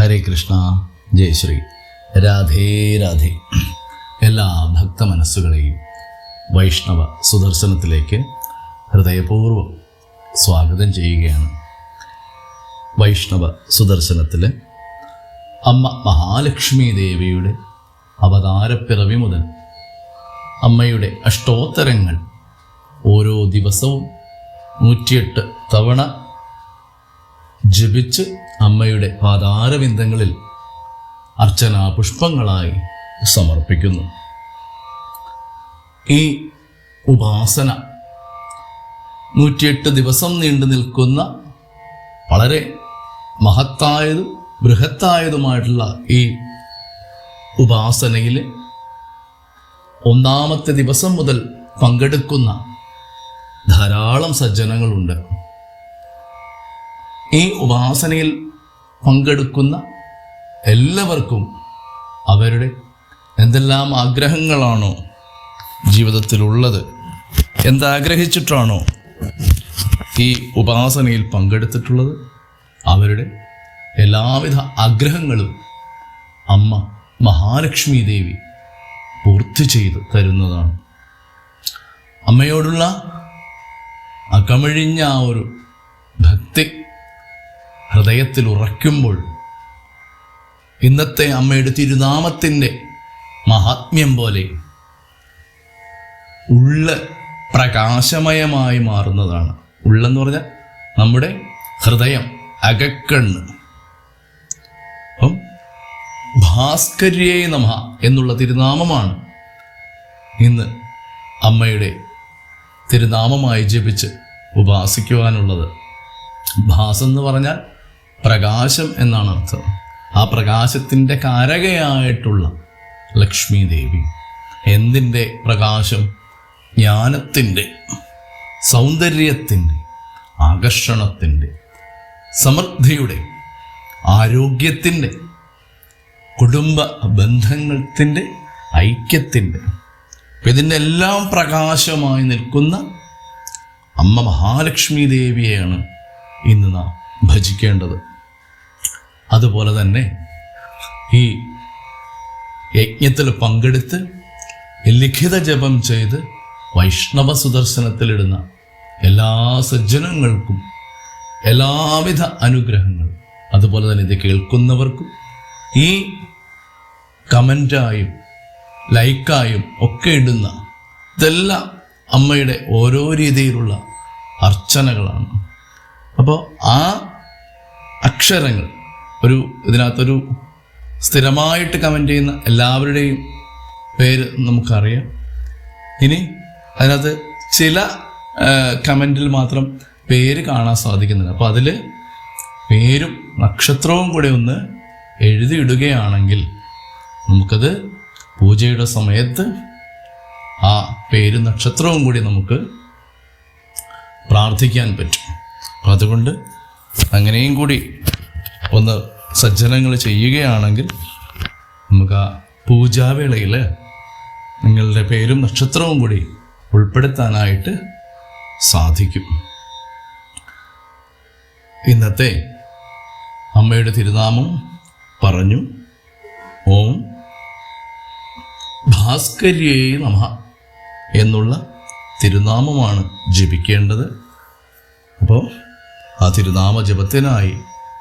ഹരേ കൃഷ്ണ ജയശ്രീ രാധേ രാധേ. എല്ലാ ഭക്ത മനസ്സുകളെയും വൈഷ്ണവ സുദർശനത്തിലേക്ക് ഹൃദയപൂർവം സ്വാഗതം ചെയ്യുകയാണ്. വൈഷ്ണവ സുദർശനത്തിൽ അമ്മ മഹാലക്ഷ്മി ദേവിയുടെ അവതാരപ്പിറവി മുതൽ അമ്മയുടെ അഷ്ടോത്തരങ്ങൾ ഓരോ ദിവസവും നൂറ്റിയെട്ട് തവണ ജപിച്ച് അമ്മയുടെ പാതാരവിന്ദങ്ങളിൽ അർച്ചന പുഷ്പങ്ങളായി സമർപ്പിക്കുന്നു. ഈ ഉപാസന നൂറ്റിയെട്ട് ദിവസം നീണ്ടു നിൽക്കുന്ന വളരെ മഹത്തായതും ബൃഹത്തായതുമായിട്ടുള്ള ഈ ഉപാസനയിൽ ഒന്നാമത്തെ ദിവസം മുതൽ പങ്കെടുക്കുന്ന ധാരാളം സജ്ജനങ്ങളുണ്ട്. ഈ ഉപാസനയിൽ പങ്കെടുക്കുന്ന എല്ലാവർക്കും അവരുടെ എന്തെല്ലാം ആഗ്രഹങ്ങളാണോ ജീവിതത്തിലുള്ളത്? എന്താഗ്രഹിച്ചിട്ടാണോ ഈ ഉപാസനയിൽ പങ്കെടുത്തിട്ടുള്ളത്? അവരുടെ എല്ലാവിധ ആഗ്രഹങ്ങളും അമ്മ മഹാലക്ഷ്മി ദേവി പൂർത്തി ചെയ്ത് തരുന്നതാണ്. അമ്മയോടുള്ള അകമഴിഞ്ഞ ആ ഒരു ഭക്തി ഹൃദയത്തിൽ ഉറയ്ക്കുമ്പോൾ ഇന്നത്തെ അമ്മയുടെ തിരുനാമത്തിന്റെ മഹാത്മ്യം പോലെ ഉള്ള പ്രകാശമയമായി മാറുന്നതാണ്. ഉള്ളെന്ന് പറഞ്ഞാൽ നമ്മുടെ ഹൃദയം അകക്കണ്ണ്. അപ്പം ഭാസ്കര്യേ നമ എന്നുള്ള തിരുനാമമാണ് ഇന്ന് അമ്മയുടെ തിരുനാമമായി ജപിച്ച് ഉപാസിക്കുവാനുള്ളത്. ഭാസ് എന്ന് പറഞ്ഞാൽ പ്രകാശം എന്നാണ് അർത്ഥം. ആ പ്രകാശത്തിന്റെ കാരകയായിട്ടുള്ള ലക്ഷ്മി ദേവി. എന്തിന്റെ പ്രകാശം? ജ്ഞാനത്തിന്റെ സൗന്ദര്യത്തിന്റെ ആകർഷണത്തിന്റെ സമൃദ്ധിയുടെ ആരോഗ്യത്തിന്റെ കുടുംബ ബന്ധങ്ങൾത്തിന്റെ ഐക്യത്തിന്റെ. ഇതിന്റെ എല്ലാം പ്രകാശമായി നിൽക്കുന്ന അമ്മ മഹാലക്ഷ്മി ദേവിയെയാണ് ഇന്ന് നാം ഭജിക്കേണ്ടത്. അതുപോലെ തന്നെ ഈ യജ്ഞത്തിൽ പങ്കെടുത്ത് ലിഖിത ജപം ചെയ്ത് വൈഷ്ണവ സുദർശനത്തിലിടുന്ന എല്ലാ സജ്ജനങ്ങൾക്കും എല്ലാവിധ അനുഗ്രഹങ്ങളും. അതുപോലെ തന്നെ ഇത് കേൾക്കുന്നവർക്കും ഈ കമന്റായും ലൈക്കായും ഒക്കെ ഇടുന്ന ഇതെല്ലാം അമ്മയുടെ ഓരോ രീതിയിലുള്ള അർച്ചനകളാണ്. അപ്പോൾ ആ അക്ഷരങ്ങൾ ഒരു ഇതിനകത്തൊരു സ്ഥിരമായിട്ട് കമന്റ് ചെയ്യുന്ന എല്ലാവരുടെയും പേര് നമുക്കറിയാം. ഇനി അതിനകത്ത് ചില കമന്റിൽ മാത്രം പേര് കാണാൻ സാധിക്കുന്നില്ല. അപ്പോൾ അതിൽ പേരും നക്ഷത്രവും കൂടെ ഒന്ന് എഴുതിയിടുകയാണെങ്കിൽ നമുക്കത് പൂജയുടെ സമയത്ത് ആ പേരും നക്ഷത്രവും കൂടി നമുക്ക് പ്രാർത്ഥിക്കാൻ പറ്റും. അതുകൊണ്ട് അങ്ങനെയും കൂടി ഒന്ന് സജ്ജനങ്ങൾ ചെയ്യുകയാണെങ്കിൽ നമുക്ക് ആ പൂജാവേളയിൽ നിങ്ങളുടെ പേരും നക്ഷത്രവും കൂടി ഉൾപ്പെടുത്താനായിട്ട് സാധിക്കും. ഇന്നത്തെ അമ്മയുടെ തിരുനാമം പറഞ്ഞു ഓം ഭാസ്കര്യേ നമ എന്നുള്ള തിരുനാമമാണ് ജപിക്കേണ്ടത്. അപ്പോൾ ആ തിരുനാമ ജപത്തിനായി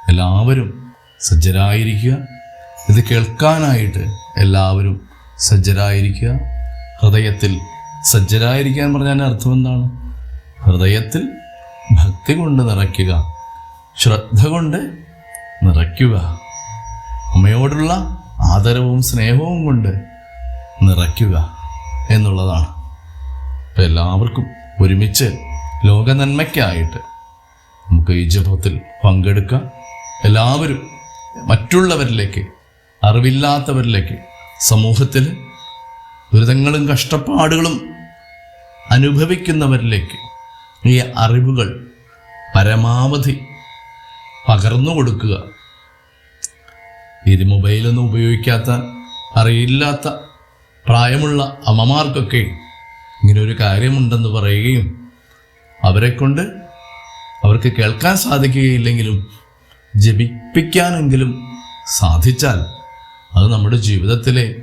എല്ലാവരും സജ്ജരായിരിക്കുക. ഇത് കേൾക്കാനായിട്ട് എല്ലാവരും സജ്ജരായിരിക്കുക. ഹൃദയത്തിൽ സജ്ജരായിരിക്കുക എന്ന് പറഞ്ഞാൽ അർത്ഥം എന്താണ്? ഹൃദയത്തിൽ ഭക്തി കൊണ്ട് നിറയ്ക്കുക. ശ്രദ്ധ കൊണ്ട് നിറയ്ക്കുക. അമ്മയോടുള്ള ആദരവും സ്നേഹവും കൊണ്ട് നിറയ്ക്കുക എന്നുള്ളതാണ്. അപ്പം എല്ലാവർക്കും ഒരുമിച്ച് ലോക നന്മയ്ക്കായിട്ട് നമുക്ക് ഈ ജപത്തിൽ പങ്കെടുക്കാം. എല്ലാവരും മറ്റുള്ളവരിലേക്ക് അറിവില്ലാത്തവരിലേക്ക് സമൂഹത്തിൽ ദുരിതങ്ങളും കഷ്ടപ്പാടുകളും അനുഭവിക്കുന്നവരിലേക്ക് ഈ അറിവുകൾ പരമാവധി പകർന്നു കൊടുക്കുക. ഇത് മൊബൈലൊന്നും ഉപയോഗിക്കാത്ത അറിയില്ലാത്ത പ്രായമുള്ള അമ്മമാർക്കൊക്കെ ഇങ്ങനെ ഒരു കാര്യമുണ്ടെന്ന് പറയുകയും അവരെക്കൊണ്ട് അവർക്ക് കേൾക്കാൻ സാധിക്കുകയില്ലെങ്കിലും ജപിപ്പിക്കാനെങ്കിലും സാധിച്ചാൽ അത് നമ്മുടെ ജീവിതത്തിലെ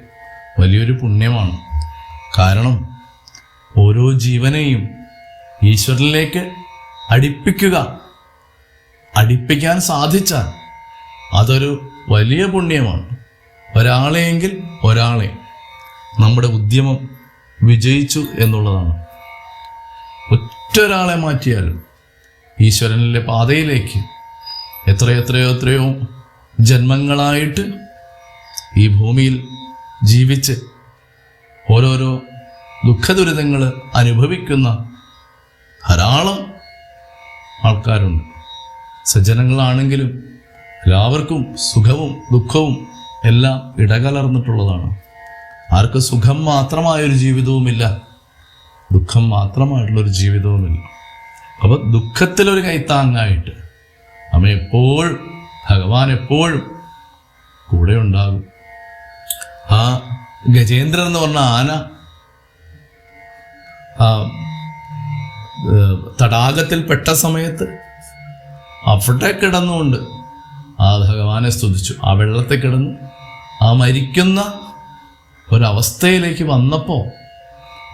വലിയൊരു പുണ്യമാണ്. കാരണം ഓരോ ജീവനെയും ഈശ്വരനിലേക്ക് അടിപ്പിക്കുക അടിപ്പിക്കാൻ സാധിച്ചാൽ അതൊരു വലിയ പുണ്യമാണ്. ഒരാളെയെങ്കിൽ ഒരാളെ. നമ്മുടെ ഉദ്യമം വിജയിച്ചു എന്നുള്ളതാണ്. ഒറ്റൊരാളെ മാറ്റിയാലും ഈശ്വരനിലെ പാതയിലേക്ക് എത്രയെത്രയോ എത്രയോ ജന്മങ്ങളായിട്ട് ഈ ഭൂമിയിൽ ജീവിച്ച് ഓരോരോ ദുഃഖദുരിതങ്ങൾ അനുഭവിക്കുന്ന ധാരാളം ആൾക്കാരുണ്ട്. സജ്ജനങ്ങളാണെങ്കിലും എല്ലാവർക്കും സുഖവും ദുഃഖവും എല്ലാം ഇടകലർന്നിട്ടുള്ളതാണ്. ആർക്ക് സുഖം മാത്രമായൊരു ജീവിതവുമില്ല. ദുഃഖം മാത്രമായിട്ടുള്ളൊരു ജീവിതവുമില്ല. അപ്പോൾ ദുഃഖത്തിലൊരു കൈത്താങ്ങായിട്ട് അമ്മ എപ്പോഴും ഭഗവാൻ എപ്പോഴും കൂടെ ഉണ്ടാകും ആ ഗജേന്ദ്രൻ എന്ന് പറഞ്ഞ ആന ആ ഏഹ്, തടാകത്തിൽ പെട്ട സമയത്ത് അവിടെ കിടന്നുകൊണ്ട് ആ ഭഗവാനെ സ്തുതിച്ചു. ആ വെള്ളത്തിൽ കിടന്ന് ആ മരിക്കുന്ന ഒരവസ്ഥയിലേക്ക് വന്നപ്പോൾ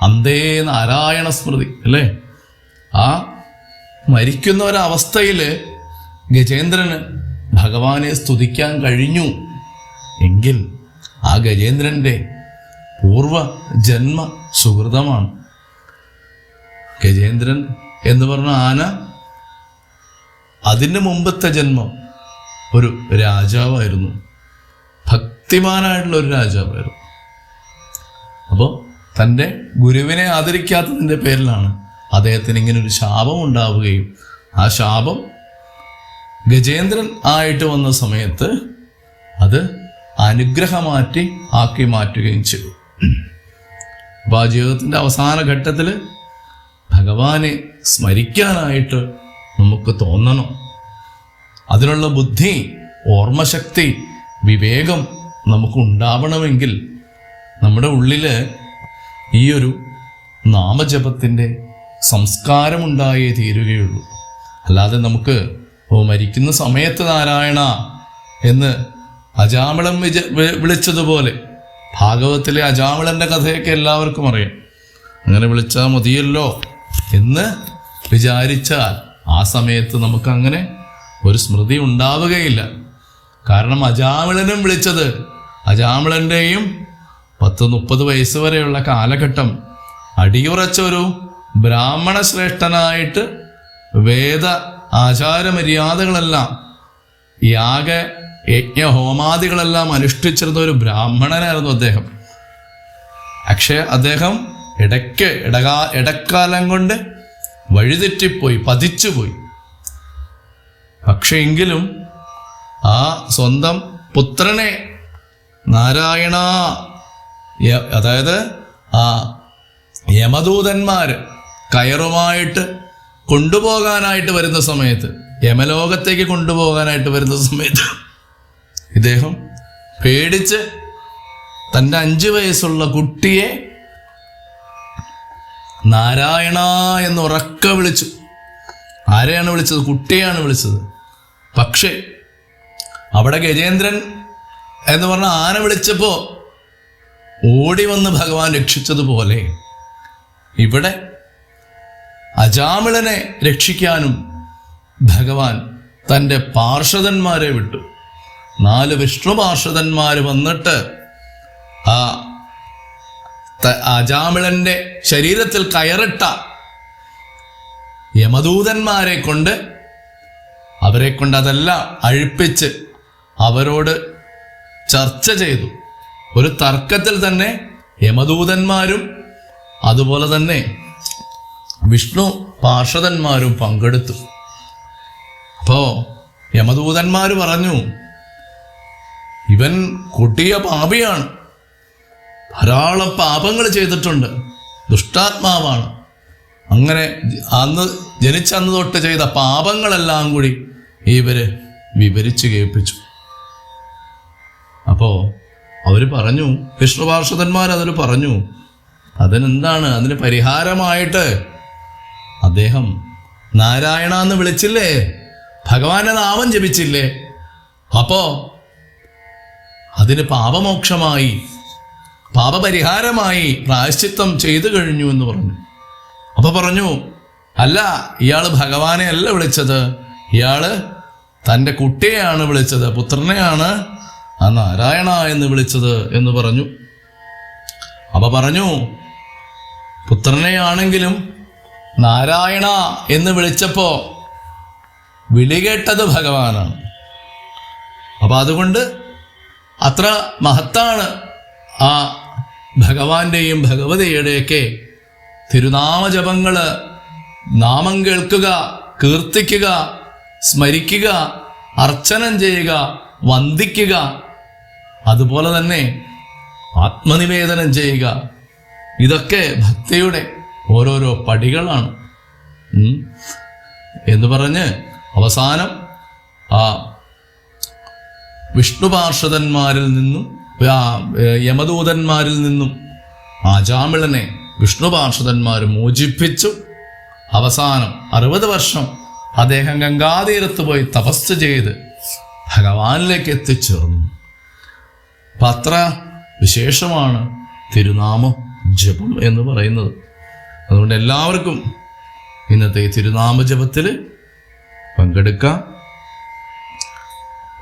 അന്തേ നാരായണ സ്മൃതി അല്ലേ? ആ മരിക്കുന്ന ഒരവസ്ഥയിൽ ഗജേന്ദ്രന് ഭഗവാനെ സ്തുതിക്കാൻ കഴിഞ്ഞു. എങ്കിൽ ആ ഗജേന്ദ്രന്റെ പൂർവ ജന്മ സുഹൃതമാണ്. ഗജേന്ദ്രൻ എന്ന് പറഞ്ഞ ആന അതിന് മുമ്പത്തെ ജന്മം ഒരു രാജാവായിരുന്നു. ഭക്തിമാനായിട്ടുള്ള ഒരു രാജാവായിരുന്നു. അപ്പോൾ തന്റെ ഗുരുവിനെ ആദരിക്കാത്തതിന്റെ പേരിലാണ് അദ്ദേഹത്തിന് ഇങ്ങനെ ഒരു ശാപം ഉണ്ടാവുകയും ആ ശാപം ഗജേന്ദ്രൻ ആയിട്ട് വന്ന സമയത്ത് അത് അനുഗ്രഹമാറ്റി ആക്കി മാറ്റുകയും ചെയ്തു. അപ്പോൾ ആ ജീവിതത്തിന്റെ അവസാന ഘട്ടത്തിൽ ഭഗവാനെ സ്മരിക്കാനായിട്ട് നമുക്ക് തോന്നണം. അതിനുള്ള ബുദ്ധി ഓർമ്മശക്തി വിവേകം നമുക്ക് ഉണ്ടാവണമെങ്കിൽ നമ്മുടെ ഉള്ളിൽ ഈ ഒരു നാമജപത്തിന്റെ സംസ്കാരമുണ്ടായേ തീരുകയുള്ളൂ. അല്ലാതെ നമുക്ക് ഓ മരിക്കുന്ന സമയത്ത് നാരായണ എന്ന് അജാമിളം വിജ വിളിച്ചതുപോലെ ഭാഗവത്തിലെ അജാമിളന്റെ കഥയൊക്കെ എല്ലാവർക്കും അറിയാം. അങ്ങനെ വിളിച്ചാൽ മതിയല്ലോ എന്ന് വിചാരിച്ചാൽ ആ സമയത്ത് നമുക്കങ്ങനെ ഒരു സ്മൃതി ഉണ്ടാവുകയില്ല. കാരണം അജാമിളനും വിളിച്ചത് അജാമിളന്റെയും പത്ത് മുപ്പത് വയസ്സ് വരെയുള്ള കാലഘട്ടം അടിയുറച്ചൊരു ബ്രാഹ്മണ ശ്രേഷ്ഠനായിട്ട് വേദ ആചാരമര്യാദകളെല്ലാം യാഗ യജ്ഞ ഹോമാദികളെല്ലാം അനുഷ്ഠിച്ചിരുന്ന ഒരു ബ്രാഹ്മണനായിരുന്നു അദ്ദേഹം. പക്ഷേ അദ്ദേഹം ഇടയ്ക്ക് ഇടകാ ഇടക്കാലം കൊണ്ട് വഴിതെറ്റിപ്പോയി പതിച്ചുപോയി. പക്ഷെ എങ്കിലും ആ സ്വന്തം പുത്രനെ നാരായണ അതായത് ആ യമദൂതന്മാർ കയറുമായിട്ട് കൊണ്ടുപോകാനായിട്ട് വരുന്ന സമയത്ത് യമലോകത്തേക്ക് കൊണ്ടുപോകാനായിട്ട് വരുന്ന സമയത്ത് ഇദ്ദേഹം പേടിച്ച് തന്റെ അഞ്ച് വയസ്സുള്ള കുട്ടിയെ നാരായണ എന്ന് ഉറക്ക വിളിച്ചു. ആരെയാണ് വിളിച്ചത്? കുട്ടിയാണ് വിളിച്ചത്. പക്ഷേ അവിടെ ഗജേന്ദ്രൻ എന്ന് പറഞ്ഞ ആന വിളിച്ചപ്പോൾ ഓടി വന്ന് ഭഗവാൻ രക്ഷിച്ചതുപോലെ ഇവിടെ അജാമിളനെ രക്ഷിക്കാനും ഭഗവാൻ തന്റെ പാർഷദന്മാരെ വിട്ടു. നാല് വിഷ്ണു പാർഷദന്മാർ വന്നിട്ട് ആ അജാമിളന്റെ ശരീരത്തിൽ കയറിട്ട യമദൂതന്മാരെ കൊണ്ട് അവരെ കൊണ്ട് അതെല്ലാം അഴിപ്പിച്ച് അവരോട് ചർച്ച ചെയ്തു. ഒരു തർക്കത്തിൽ തന്നെ യമദൂതന്മാരും അതുപോലെ തന്നെ വിഷ്ണു പാർഷദന്മാരും പങ്കെടുത്തു. അപ്പോ യമദൂതന്മാർ പറഞ്ഞു ഇവൻ കൊട്ടിയ പാപിയാണ്. ധാരാളം പാപങ്ങൾ ചെയ്തിട്ടുണ്ട്. ദുഷ്ടാത്മാവാണ്. അങ്ങനെ അന്ന് ജനിച്ചന്ന് തൊട്ട് ചെയ്ത പാപങ്ങളെല്ലാം കൂടി ഇവർ വിവരിച്ചു കേൾപ്പിച്ചു. അപ്പോ അവർ പറഞ്ഞു വിഷ്ണു പാർഷദന്മാർ അതിൽ പറഞ്ഞു അതിനെന്താണ്? അതിന് പരിഹാരമായിട്ട് അദ്ദേഹം നാരായണ എന്ന് വിളിച്ചില്ലേ? ഭഗവാന്റെ നാമം ജപിച്ചില്ലേ? അപ്പോ അതിന് പാപമോക്ഷമായി പാപപരിഹാരമായി പ്രായശ്ചിത്തം ചെയ്തു കഴിഞ്ഞു എന്ന് പറഞ്ഞു. അപ്പൊ പറഞ്ഞു അല്ല ഇയാൾ ഭഗവാനെ അല്ല വിളിച്ചത്. ഇയാൾ തന്റെ കുട്ടിയെയാണ് വിളിച്ചത് പുത്രനെയാണ് ആ നാരായണ എന്ന് വിളിച്ചത് എന്ന് പറഞ്ഞു. അപ്പൊ പറഞ്ഞു പുത്രനെയാണെങ്കിലും നാരായണ എന്ന് വിളിച്ചപ്പോ വിളി കേട്ടത് ഭഗവാനാണ്. അപ്പൊ അതുകൊണ്ട് അത്ര മഹത്താണ് ആ ഭഗവാന്റെയും ഭഗവതിയുടെയൊക്കെ തിരുനാമജപങ്ങൾ നാമം കേൾക്കുക കീർത്തിക്കുക സ്മരിക്കുക അർച്ചനം ചെയ്യുക വന്ദിക്കുക അതുപോലെ തന്നെ ആത്മനിവേദനം ചെയ്യുക. ഇതൊക്കെ ഭക്തിയുടെ ഓരോരോ പടികളാണ്. എന്ന് പറഞ്ഞ് അവസാനം ആ വിഷ്ണുപാർഷദന്മാരിൽ നിന്നും യമദൂതന്മാരിൽ നിന്നും ആജാമിളനെ വിഷ്ണുപാർഷദന്മാർ മോചിപ്പിച്ചു. അവസാനം അറുപത് വർഷം അദ്ദേഹം ഗംഗാതീരത്ത് പോയി തപസ് ചെയ്ത് ഭഗവാനിലേക്ക് എത്തിച്ചേർന്നു. അപ്പൊ അത്ര വിശേഷമാണ് തിരുനാമം ജപം എന്ന് പറയുന്നത്. അതുകൊണ്ട് എല്ലാവർക്കും ഇന്നത്തെ തിരുനാമ ജപത്തിൽ പങ്കെടുക്കാം.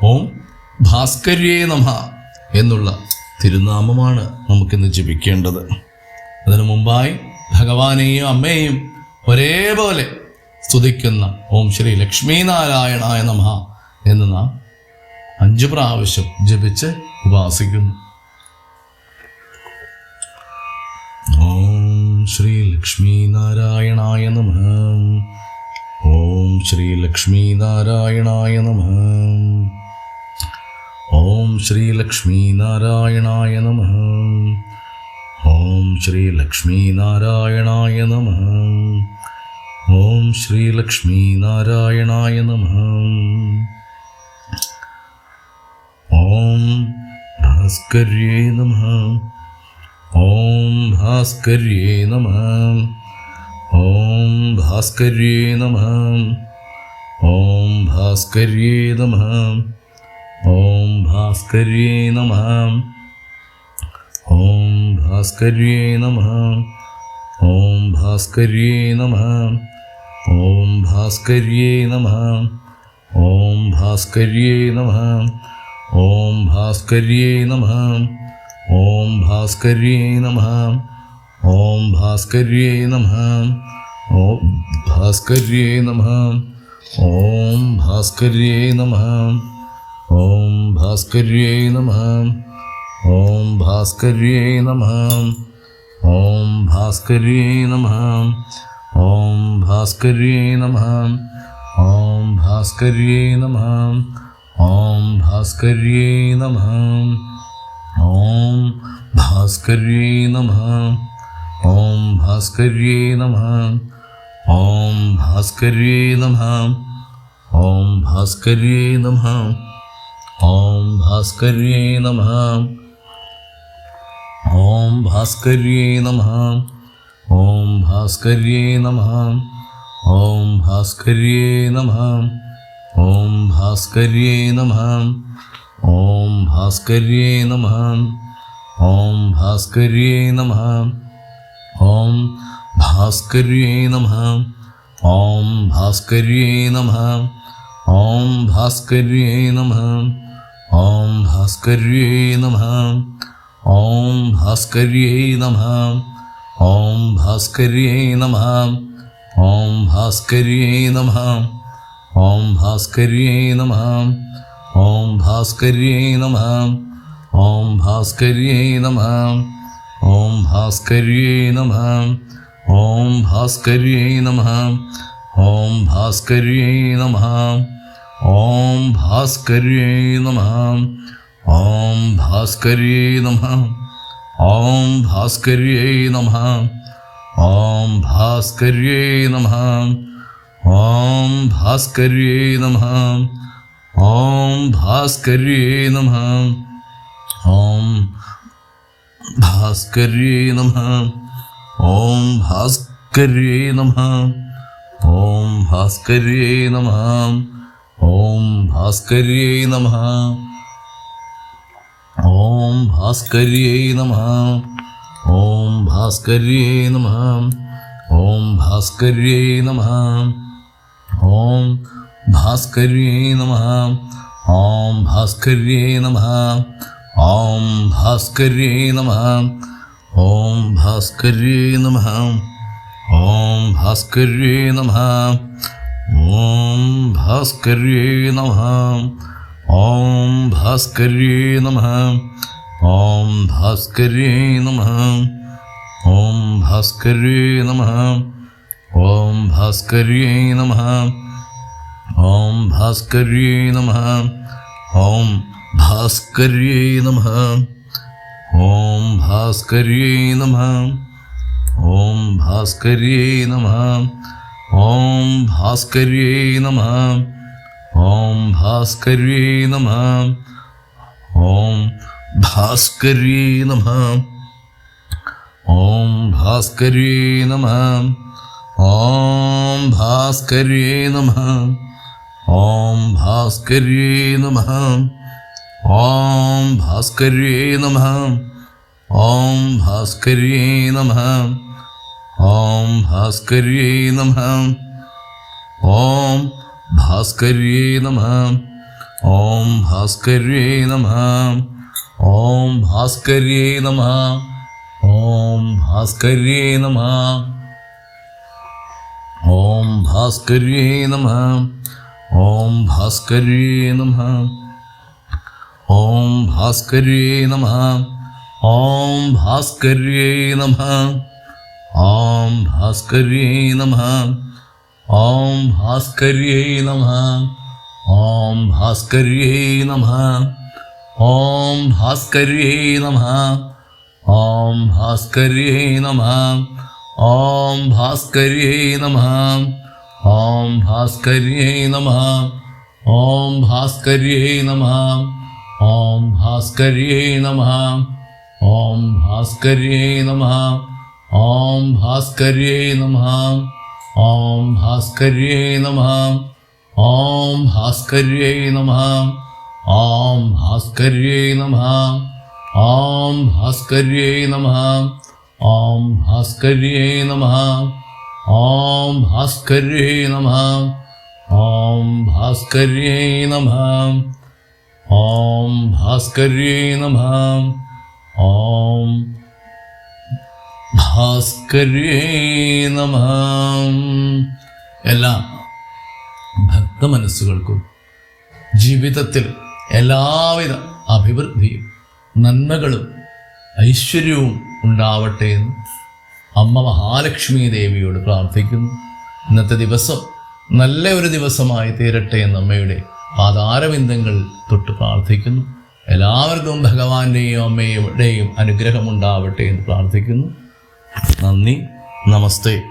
ഓം ഭാസ്കര്യേ നമ എന്നുള്ള തിരുനാമമാണ് നമുക്കിന്ന് ജപിക്കേണ്ടത്. അതിനു മുമ്പായി ഭഗവാനെയും അമ്മയെയും ഒരേപോലെ സ്തുതിക്കുന്ന ഓം ശ്രീ ലക്ഷ്മീനാരായണായ നമ എന്ന് നാം അഞ്ചു പ്രാവശ്യം ജപിച്ച് ഉപാസിക്കുന്നു. ഓം ശ്രീ ലക്ഷ്മീനാരായണായ നമ. ഓം ശ്രീ ലക്ഷ്മീനാരായണായ നമ. ഓം ശ്രീ ലക്ഷ്മീനാരായണായ നമ. ഓം ശ്രീ ശ്രീലക്ഷ്മീനാരായണായ നമ. ഓം ശ്രീ ലക്ഷ്മീനാരായണായ നമ. ഓം ഭാസ്കര്യേ നമ. ഓം ഭാസ്കര്യേ നമ ഓം ഭാസ്കര്യേ നമ ഓം ഭാസ്കര്യേ നമ ഓം ഭാസ്കര്യേ നമ ഓം ഭാസ്കര്യേ നമ ഓം ഭാസ്കര്യേ നമ ഓം ഭാസ്കര്യേ നമ ഓം ഭാസ്കര്യേ നമ ഓം ഭാസ്കര്യേ നമ ഓം ഭാസ്കര്യേ നമ ഓം ഭാസ്കര്യേ നമ ഓം ഭാസ്കര്യേ നമ ഓം ഭാസ്കര്യേ നമ ഓം ഭാസ്കര്യേ നമ ഓം ഭാസ്കര്യേ നമ ഓം ഭാസ്കര്യേ നമ ഓം ഭാസ്കര്യേ നമ ഓം ഭാസ്കര്യേ നമ ഓം ഭാസ്കര്യേ നമ ഓം ഭാസ്കര്യേ നമ ഓം ഭാസ്കര്യേ നമ ഓം ഭാസ്കര്യേ നമ ഓം ഭാസ്കര്യേ നമ ഓം ഭാസ്കര്യേ നമ ഓം ഭാസ്കര്യേ നമ ഓം ഭാസ്കര്യേ നമ ഓം ഭാസ്കര്യേ നമ ഓം ഭാസ്കര്യേ നമ ഓം ഭാസ്കര്യേ നമ ഓം ഭാസ്കര്യേ നമ ഓം ഭാസ്കര്യേ നമ ഓം ഭാസ്കര്യേ നമ ഓം ഭാസ്കര്യേ നമ ഓം ഭാസ്കര്യേ നമ ഓം ഭാസ്കര്യേ നമ ഓം ഭാസ്കര്യേ നമ ഓം ഭാസ്കര്യേ നമ ഓം ഭാസ്കര്യേ നമ ഓം ഭാസ്കര്യേ നമ ഓം ഭാസ്കര്യേ നമ ഓം ഭാസ്കര്യേ നമ ഓം ഭാസ്കര്യേ നമ ഓം ഭാസ്കര്യേ നമ ഓം ഭാസ്കര്യേ നമ ഓം ഭാസ്കര്യേ നമ ഓം ഭാസ്കര്യേ നമ ഓം ഭാസ്കര്യേ നമ ഓം ഭാസ്കര്യേ നമ نمرے نم نمرے نمرے نمرے نمرے نمرے نمرے نمرے نمرے نمرے نم نمرے نمرے نمرے نمرے نمرے نمرے نمرے نم نمرے نمرے نمرے نمرے نمرے نمرے نمرے نم نمرے نمرے نمرے نمرے نمرے نمرے نمرے نمرے نم نمرے نمرے نمرے نمرے نمرے نمسکے نمرے نم نم نم ഓം ഭാസ്കര്യേ നമ. ഓം ഭാസ്കര്യേ നമ. ഓം ഭാസ്കര്യേ നമ. ഓം ഭാസ്കര്യേ നമ. എല്ലാ ഭക്തമനസ്സുകൾക്കും ജീവിതത്തിൽ എല്ലാവിധ അഭിവൃദ്ധിയും നന്മകളും ഐശ്വര്യവും ഉണ്ടാവട്ടെ എന്ന് അമ്മ മഹാലക്ഷ്മി ദേവിയോട് പ്രാർത്ഥിക്കുന്നു. ഇന്നത്തെ ദിവസം നല്ല ഒരു ദിവസമായി തീരട്ടെ എന്ന് അമ്മയുടെ പാതാരബിന്ദങ്ങൾ തൊട്ട് പ്രാർത്ഥിക്കുന്നു. എല്ലാവർക്കും ഭഗവാന്റെയും അമ്മയുടെയും അനുഗ്രഹം ഉണ്ടാവട്ടെ എന്ന് പ്രാർത്ഥിക്കുന്നു. നന്ദി. നമസ്തേ.